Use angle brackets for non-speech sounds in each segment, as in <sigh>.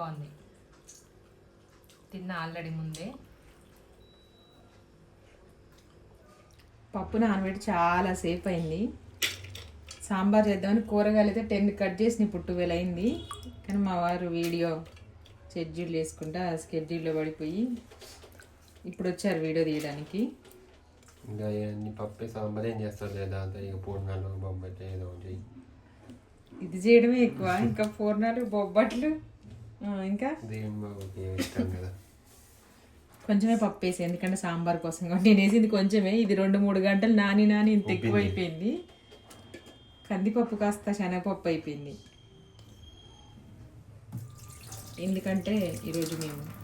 బాగుంది. తిన్న ఆల్రెడీ ముందే. పప్పు నానబెట్టి చాలా సేపు అయింది. సాంబార్ చేద్దామని కూరగాయలు అయితే టెన్ కట్ చేసిన ఇప్పుడు ట్వెల్వ్ అయింది. కానీ మా వారు వీడియో షెడ్యూల్ చేసుకుంటా స్కెడ్యూల్లో పడిపోయి ఇప్పుడు వచ్చారు వీడియో తీయడానికి. ఇంకా ఇవన్నీ పప్పు సాంబార్ ఏం చేస్తారు లేదా? అంతా ఇక పూర్ణాలు బొబ్బట్లు ఏదో ఇది చేయడమే ఎక్కువ. ఇంకా పూర్ణాలు బొబ్బట్లు ఇంకా? ఇష్టం కదా. కొంచెమే పప్పు వేసి ఎందుకంటే సాంబార్ కోసం నేను వేసింది కొంచెమే. ఇది రెండు మూడు గంటలు నాని నాని ఇంత ఎక్కువ అయిపోయింది. కందిపప్పు కాస్త శనగపప్పు అయిపోయింది. ఎందుకంటే ఈరోజు మేము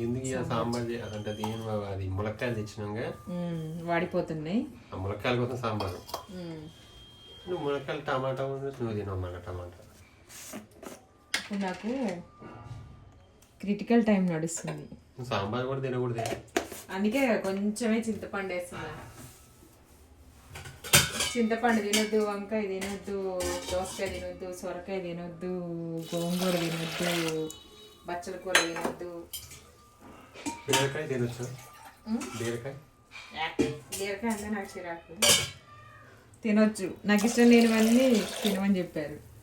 ఎందుకు సాంబార్ చే- అంటే దేవుని బాబు అది ములక్కాయలు తెచ్చినాక వాడిపోతున్నాయి. ఆ ములక్కాయల కోసం సాంబారు. నువ్వు ములక్కాయలు టమాటా ఉంది నువ్వు తినవు టమాటా. ఇప్పుడు నాకు క్రిటికల్ టైం నడుస్తుంది. సాంబార్ కూడా తినకూడదే. అందుకే కొంచెమే చింతపండు వేస్తున్నా. చింతపండు తినొద్దు వంకాయ తినొద్దు దోసకాయ తినొద్దు సొరకాయ తినొద్దు గోంగూర తినొద్దు బచ్చల కూర తినొద్దు. బీరకాయ తినొచ్చు? బీరకాయ? బీరకాయ అంటే నాకు చిరాకు. తినొచ్చు. నాకు ఇష్టం లేనివన్నీ తినమని చెప్పారు.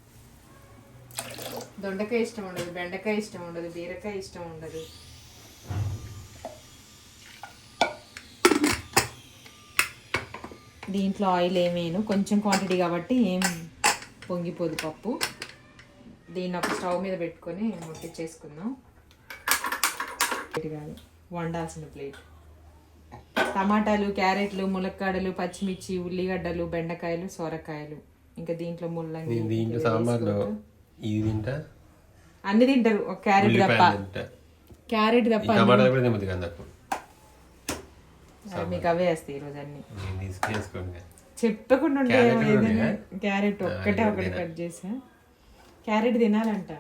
దొండకాయ ఇష్టం ఉండదు బెండకాయ ఇష్టం ఉండదు బీరకాయ ఇష్టం ఉండదు. దీంట్లో ఆయిల్ ఏమేను కొంచెం క్వాంటిటీ కాబట్టి ఏం పొంగిపోదు పప్పు. దీన్ని ఒక స్టవ్ మీద పెట్టుకొని ముట్టించేసుకుందాం కాదు వండాల్సిన ప్లేట్. టమాటాలు క్యారెట్లు ములక్కాడలు పచ్చిమిర్చి ఉల్లిగడ్డలు బెండకాయలు సొరకాయలు. ఇంకా దీంట్లో ముల్లంగి దీంట్లో సాంబార్లో ఇది తింటా? అన్ని తింటారు. ఒక క్యారెట్ తప్ప క్యారెట్ తప్ప టమాటాలు కూడా తినదు కదా నాకు. మీకు అవే వస్తాయి ఈరోజు అన్ని. నేను తీసుకేసుకోండి చెప్పకుండా క్యారెట్ ఒక్కటే ఒకటి. కట్ చేసా. క్యారెట్ తినాలంట.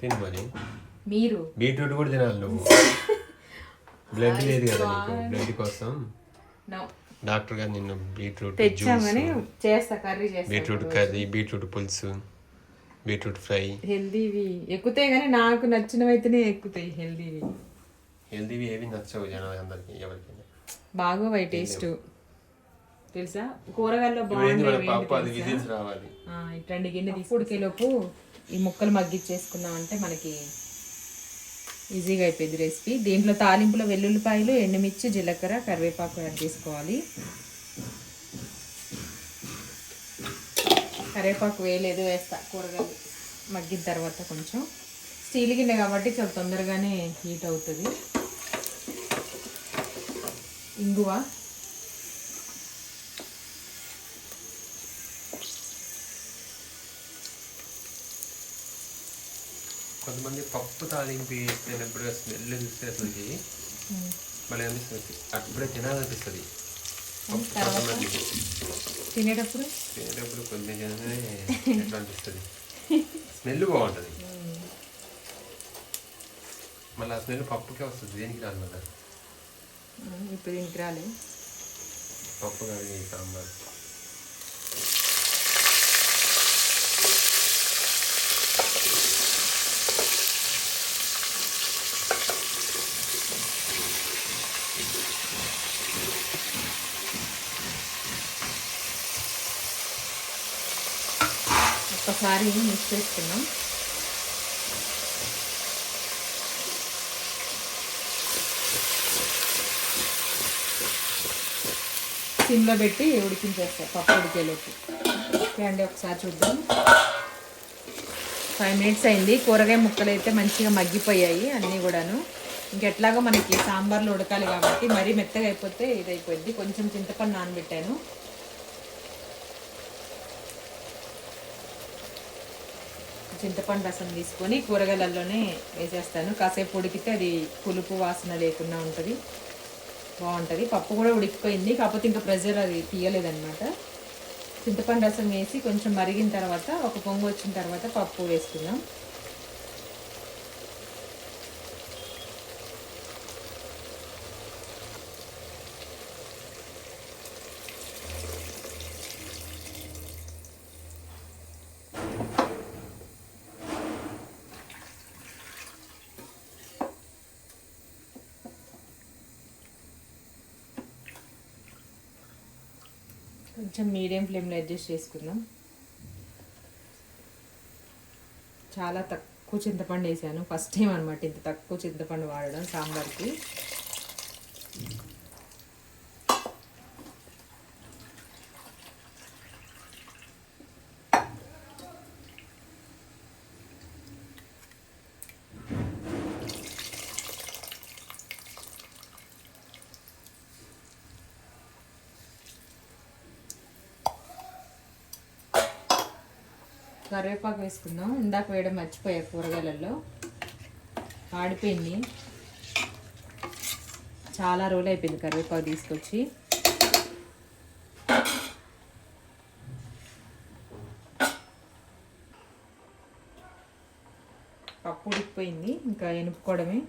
తిను మరి. బీట్రూట్ కూడా తినాలి నువ్వు. <laughs> బ్లడ్ లేదు కదా నీకు. బ్లడ్ కోసం డాక్టర్ గారు నిన్ను బీట్రూట్ జ్యూస్. చేస్తా కర్రీ చేస్తా బీట్రూట్ కర్రీ బీట్రూట్ పులుసు. Beetroot fry. హెల్దీవి. ఎక్కుతాయి కానీ నాకు నచ్చినవైతేనే ఎక్కుతాయి హెల్దీవి. హెల్దీవి ఏవి నచ్చవు జనాలు అందరికి ఎవరికైనా. బాగోవాయి టేస్ట్? తెలుసా? కూరగాయల్లో ఆ, ఇట్లాంటి గిన్నె తీసుకుడికేలోపు ఈ ముక్కలు మగ్గిచ్చేసుకున్నాం అంటే మనకి ఈజీగా అయిపోయింది రెసిపీ. దీంట్లో తాలింపులో వెల్లుల్లిపాయలు ఎండుమిర్చి జీలకర్ర కరివేపాకు యాడ్ చేసుకోవాలి. కరివేపాకు వేయలేదు వేస్తా. కూరగాయలు మగ్గిన తర్వాత కొంచెం. స్టీల్ గిన్నె కాబట్టి చాలా తొందరగానే హీట్ అవుతుంది. ఇంగువ. కొంతమంది పప్పు తాలింపు వేసినప్పుడు స్మెల్ చూస్తే అసలుకి మళ్ళీ అనిపిస్తుంది. అప్పుడే తినాలనిపిస్తుంది. తినేటప్పుడు? తినేటప్పుడు ఎట్లా అనిపిస్తుంది? స్మెల్ బాగుంటుంది. మళ్ళీ ఆ స్మెల్ పప్పుకే వస్తుంది దేనికి రాదు మళ్ళీ? ఇప్పుడు దీనికి రాలే పప్పు కడిగి సాంబార్. ఒక్కసారి మిక్స్ చేసుకున్నాం సిమ్లో పెట్టి ఉడికించేస్తా పప్పు ఉడికేలోకి అండి ఒకసారి చూద్దాం. ఫైవ్ మినిట్స్ అయింది. కూరగాయ ముక్కలు అయితే మంచిగా మగ్గిపోయాయి అన్నీ కూడాను. ఇంకెట్లాగో మనకి సాంబార్లు ఉడకాలి కాబట్టి మరీ మెత్తగా అయిపోతే ఇది అయిపోయింది కొంచెం చింతపండు నానబెట్టాను. చింతపండు రసం తీసుకొని కూరగాయలలోనే వేసేస్తాను. కాసేపు ఉడికితే అది పులుపు వాసన లేకుండా ఉంటుంది. బాగుంటుంది. పప్పు కూడా ఉడికిపోయింది. కాకపోతే ఇంకా ప్రెజర్ అది తీయలేదన్నమాట. చింతపండు రసం వేసి కొంచెం మరిగిన తర్వాత ఒక పొంగు వచ్చిన తర్వాత పప్పు వేసుకుందాం. కొంచెం మీడియం ఫ్లేమ్లో అడ్జస్ట్ చేసుకుందాం. చాలా తక్కువ చింతపండు వేసాను. ఫస్ట్ టైం అనమాట ఇంత తక్కువ చింతపండు వాడడం సాంబార్కి. కరివేపాకు వేసుకుందాం. ఇందాక వేయడం మర్చిపోయా కూరగాయలలో. ఆడిపోయింది. చాలా రోజులు అయిపోయింది కరివేపాకు తీసుకొచ్చి. పప్పు ఉడికిపోయింది. ఇంకా ఎనుపుకోవడమే.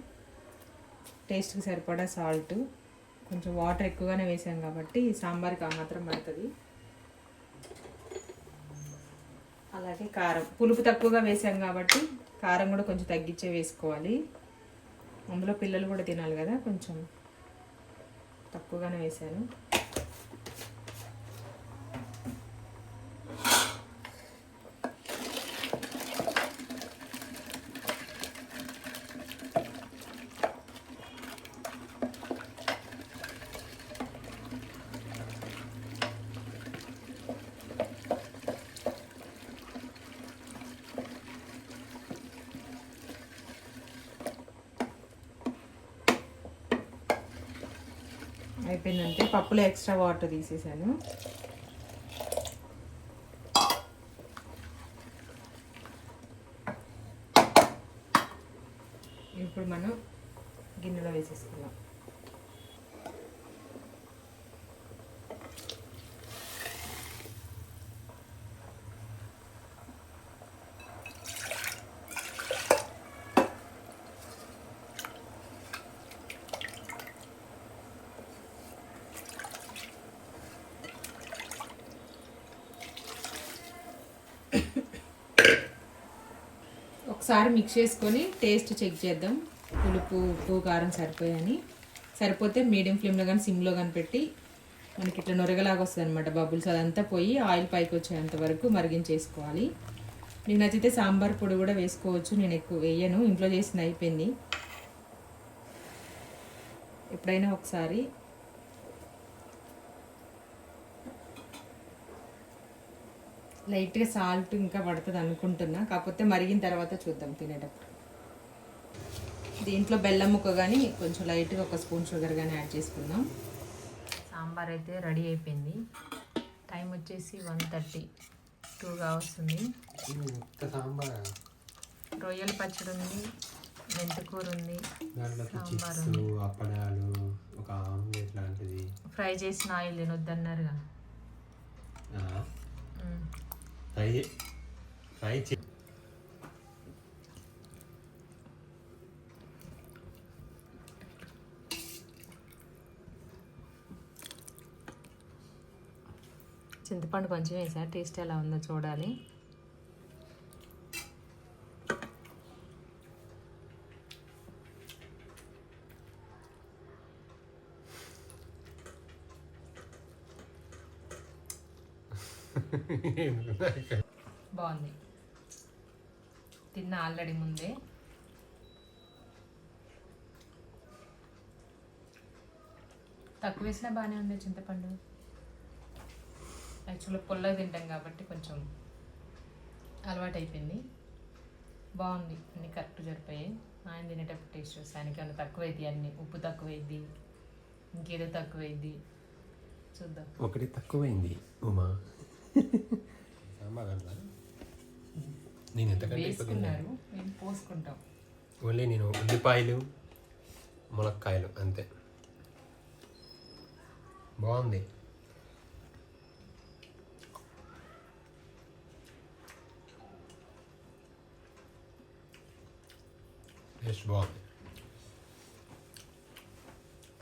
టేస్ట్కి సరిపడా సాల్ట్. కొంచెం వాటర్ ఎక్కువగానే వేసాం కాబట్టి సాంబార్కి ఆ మాత్రం పడుతుంది. అలాగే కారం. పులుపు తక్కువగా వేసాం కాబట్టి కారం కూడా కొంచెం తగ్గించే వేసుకోవాలి. అందులో పిల్లలు కూడా తినాలి కదా కొంచెం తక్కువగానే వేసాను అయిపోయిందంటే పప్పులో ఎక్స్ట్రా వాటర్ తీసేసాను. ఇప్పుడు మనం గిన్నెలో వేసేసుకుందాం. ఒకసారి మిక్స్ చేసుకొని టేస్ట్ చెక్ చేద్దాం. పులుపు ఉప్పు కారం సరిపోయాయని. సరిపోతే మీడియం ఫ్లేమ్లో కానీ సిమ్లో కానీ పెట్టి మనకి ఇట్లా నొరగలాగా వస్తుంది అనమాట బబుల్స్ అదంతా పోయి ఆయిల్ పైకి వచ్చేంత వరకు మరిగించేసుకోవాలి. మీకు నచ్చితే సాంబార్ పొడి కూడా వేసుకోవచ్చు. నేను ఎక్కువ వేయను. ఇంట్లో చేసిన అయిపోయింది. ఎప్పుడైనా ఒకసారి లైట్గా సాల్ట్ ఇంకా పడుతుంది అనుకుంటున్నా. కాకపోతే మరిగిన తర్వాత చూద్దాం తినేటప్పుడు. దీంట్లో బెల్లం ముక్క కానీ కొంచెం లైట్గా ఒక స్పూన్ షుగర్ కానీ యాడ్ చేసుకుందాం. సాంబార్ అయితే రెడీ అయిపోయింది. టైం వచ్చేసి వన్ థర్టీ టూగా వస్తుంది సాంబార్? రొయ్యల పచ్చడి ఉంది మెంతికూర ఉంది సాంబార్ చిప్స్ అప్పడాలు ఒక ఆమ్లెట్ లాంటిది. ఫ్రై చేసిన ఆయిల్ తినొద్దన్నారుగా. ఫ్రై ఫ్రై చే చింతపండు కొంచెం వేసా. టేస్ట్ ఎలా ఉందో చూడాలి. బాగుంది. తిన్నా ఆల్రెడీ ముందే. తక్కువ వేసినా బాగానే ఉంది చింతపండు. యాక్చువల్గా పుల్లగా తింటాం కాబట్టి కొంచెం అలవాటు అయిపోయింది బాగుంది అన్నీ కరెక్ట్ సరిపోయాయి ఆయన తినేటప్పుడు టేస్ట్ చూస్తాను ఏమైనా తక్కువైంది అన్ని? ఉప్పు తక్కువైంది ఇంకేదో తక్కువైంది చూద్దాం. ఒకటి తక్కువైంది ఉమా. <laughs> నేను ఎంతకంటే వేసుకున్నారు మేము పోసుకుంటాం. ఓన్లీ నేను ఉల్లిపాయలు ములక్కాయలు అంతే. బాగుంది. టేస్ట్ బాగుంది.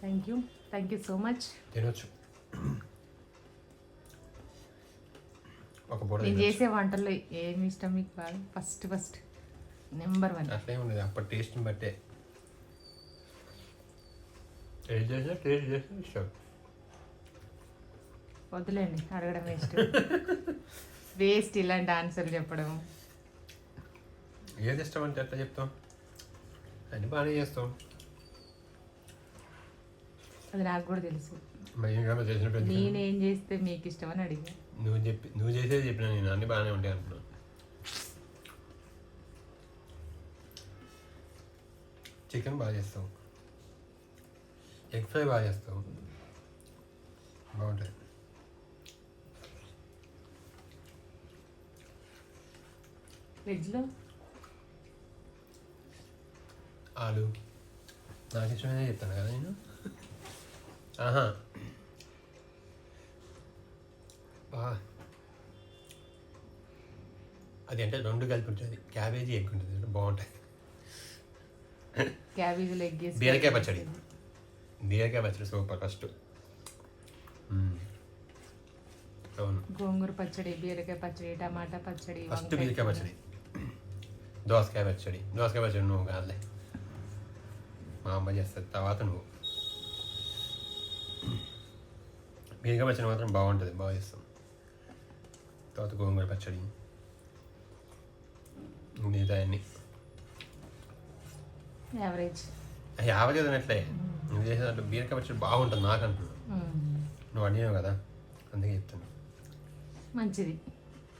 Thank you thank you so much తినొచ్చు. ఒక పూట నేను. చేసే వంటల్లో ఏమి ఇష్టం మీకు బాగా ఫస్ట్ ఫస్ట్ నెంబర్ వన్ అట్లే ఉండదు అప్పటి టేస్ట్ని బట్టే. టేస్ట్ చేస్తే టేస్ట్ చేస్తే ఇష్టం. వద్దులేండి అడగడం వేస్ట్ వేస్ట్ ఇలాంటి ఆన్సర్ చెప్పడం. ఏది ఇష్టం అంటే ఎట్లా చెప్తాం. అన్ని బాగానే చేస్తాం. అది నాకు కూడా తెలుసు? నేనేం చేస్తే మీకు ఇష్టం అని అడిగా నువ్వు చెప్పి నువ్వు చేసేది చెప్పిన నేను అన్ని బాగానే ఉంటాయి అంటున్నాను చికెన్ బాగా చేస్తావు ఎగ్ ఫ్రై బాగా చేస్తావు బాగుంటుంది వెజ్లో ఆలు. నాకు ఇష్టమైనదే చెప్తాను కదా నేను? ఆహా. అది అంటే రెండు కలిపి ఉంటుంది. క్యాబేజీ ఎగ్ ఉంటుంది. బాగుంటుంది క్యాబేజీలో ఎగ్ బీరకాయ పచ్చడి. బీరకాయ పచ్చడి సూపర్ ఫస్ట్. అవును. గోంగూర పచ్చడి బీరకాయ పచ్చడి టమాటా పచ్చడి ఫస్ట్ బీరకాయ పచ్చడి. దోసకాయ పచ్చడి. దోసకాయ పచ్చడి నువ్వు కాదులే. మా అమ్మ చేస్తుంది. తర్వాత నువ్వు. బీరకాయ పచ్చడి మాత్రం బాగుంటుంది. బాగా చేస్తాం. తర్వాత గోంగూర పచ్చడి మిగతా అన్ని యావరేజ్ యాభై చదివినట్లే నువ్వు చేసే దాంట్లో బీరకాయ పచ్చడి బాగుంటుంది నాకు అంటున్నాను నువ్వు అడిగావు కదా అందుకే చెప్తున్నా మంచిది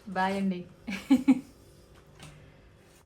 బాయ్ అండి